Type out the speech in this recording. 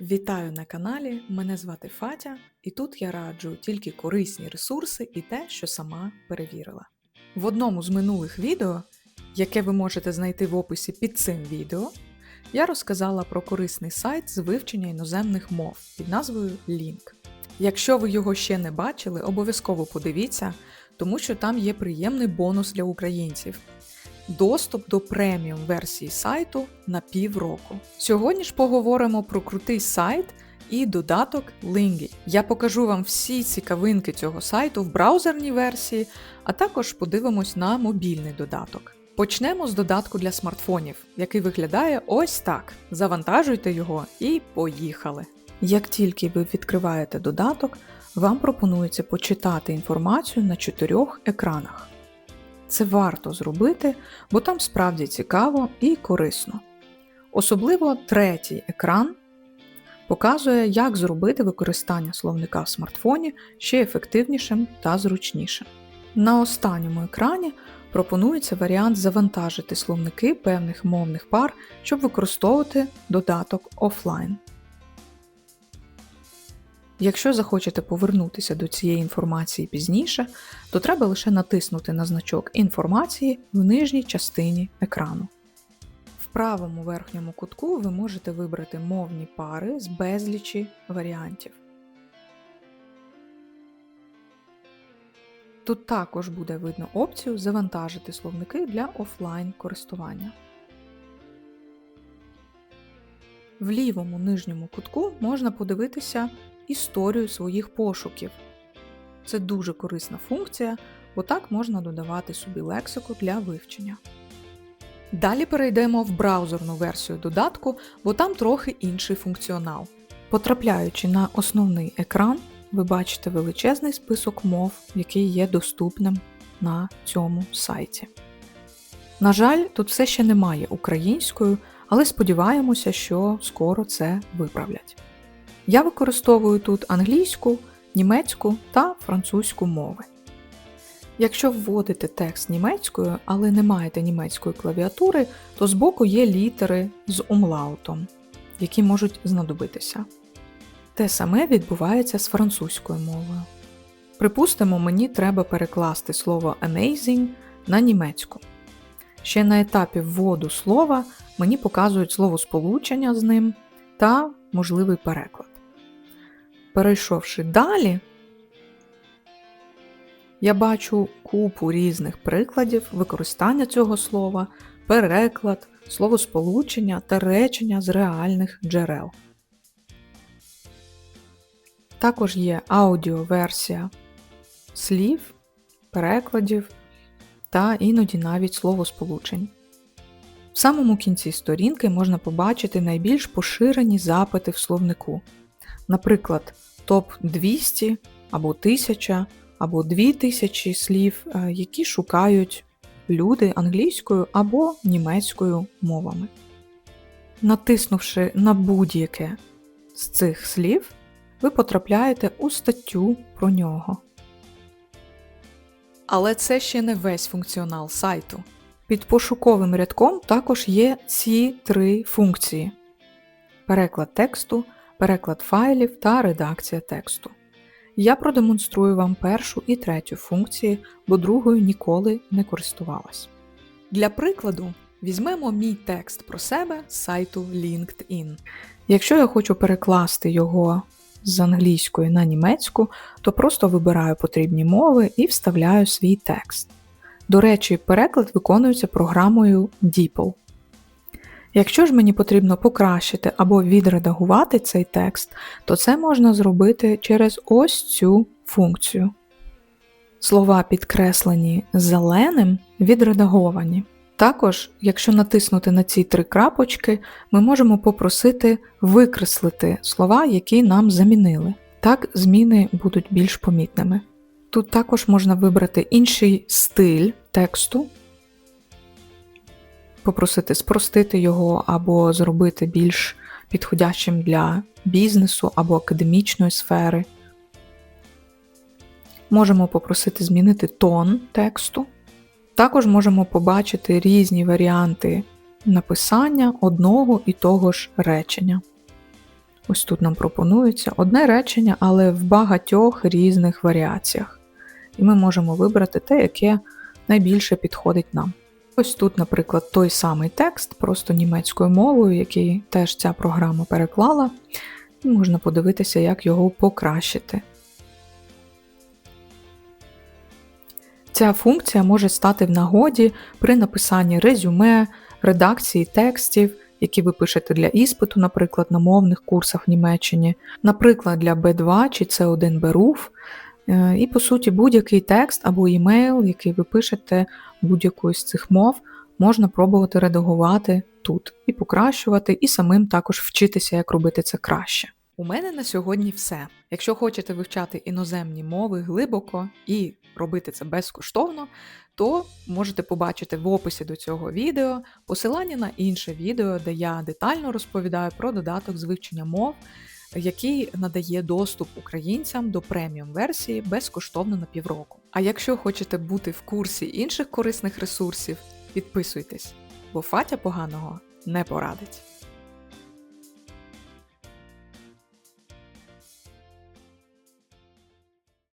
Вітаю на каналі, мене звати Фатя, і тут я раджу тільки корисні ресурси і те, що сама перевірила. В одному з минулих відео, яке ви можете знайти в описі під цим відео, я розказала про корисний сайт з вивчення іноземних мов під назвою Link. Якщо ви його ще не бачили, обов'язково подивіться, тому що там є приємний бонус для українців доступ до преміум версії сайту на півроку. Сьогодні ж поговоримо про крутий сайт і додаток Lingy. Я покажу вам всі цікавинки цього сайту в браузерній версії, а також подивимось на мобільний додаток. Почнемо з додатку для смартфонів, який виглядає ось так. Завантажуйте його і поїхали. Як тільки ви відкриваєте додаток, вам пропонується почитати інформацію на чотирьох екранах. Це варто зробити, бо там справді цікаво і корисно. Особливо третій екран показує, як зробити використання словника в смартфоні ще ефективнішим та зручнішим. На останньому екрані пропонується варіант завантажити словники певних мовних пар, щоб використовувати додаток офлайн. Якщо захочете повернутися до цієї інформації пізніше, то треба лише натиснути на значок інформації в нижній частині екрану. В правому верхньому кутку ви можете вибрати мовні пари з безлічі варіантів. Тут також буде видно опцію Завантажити словники для офлайн користування. В лівому нижньому кутку можна подивитися історію своїх пошуків. Це дуже корисна функція, бо так можна додавати собі лексику для вивчення. Далі перейдемо в браузерну версію додатку, бо там трохи інший функціонал. Потрапляючи на основний екран, ви бачите величезний список мов, який є доступним на цьому сайті. На жаль, тут все ще немає українською, але сподіваємося, що скоро це виправлять. Я використовую тут англійську, німецьку та французьку мови. Якщо вводите текст німецькою, але не маєте німецької клавіатури, то збоку є літери з умлаутом, які можуть знадобитися. Те саме відбувається з французькою мовою. Припустимо, мені треба перекласти слово amazing на німецьку. Ще на етапі вводу слова мені показують словосполучення з ним та можливий переклад. Перейшовши далі, я бачу купу різних прикладів використання цього слова, переклад, словосполучення та речення з реальних джерел. Також є аудіоверсія слів, перекладів та іноді навіть словосполучень. В самому кінці сторінки можна побачити найбільш поширені запити в словнику. Наприклад, топ 200 або 1000 або 2000 слів, е, які шукають люди англійською або німецькою мовами. Натиснувши на будь-яке з цих слів, ви потрапляєте у статтю про нього. Але це ще не весь функціонал сайту. Під пошуковим рядком також є ці три функції: переклад тексту, переклад файлів та редакція тексту. Я продемонструю вам першу і третю функції, бо другою ніколи не користувалась. Для прикладу, візьмемо мій текст про себе з сайту LinkedIn. Якщо я хочу перекласти його з англійської на німецьку, то просто вибираю потрібні мови і вставляю свій текст. До речі, переклад виконується програмою DeepL. Якщо ж мені потрібно покращити або відредагувати цей текст, то це можна зробити через ось цю функцію. Слова підкреслені зеленим відредаговані. Також, якщо натиснути на ці три крапочки, ми можемо попросити викреслити слова, які нам замінили. Так зміни будуть більш помітними. Тут також можна вибрати інший стиль тексту, попросити спростити його або зробити більш підходящим для бізнесу або академічної сфери. Можемо попросити змінити тон тексту. Також можемо побачити різні варіанти написання одного і того ж речення. Ось тут нам пропонується одне речення, але в багатьох різних варіаціях. І ми можемо вибрати те, яке найбільше підходить нам. Ось тут, наприклад, той самий текст, просто німецькою мовою, який теж ця програма переклала, і можна подивитися, як його покращити. Ця функція може стати в нагоді при написанні резюме, редакції текстів, які ви пишете для іспиту, наприклад, на мовних курсах в Німеччині, наприклад, для B2 чи C1 Beruf, Е, І, по суті, будь-який текст або імейл, який ви пишете будь-якою з цих мов, можна пробувати редагувати тут і покращувати, і самим також вчитися, як робити це краще. У мене на сьогодні все. Якщо хочете вивчати іноземні мови глибоко і робити це безкоштовно, то можете побачити в описі до цього відео посилання на інше відео, де я детально розповідаю про додаток з вивчення мов, який надає доступ українцям до преміум версії безкоштовно на півроку. А якщо хочете бути в курсі інших корисних ресурсів, підписуйтесь, бо Фатя поганого не порадить.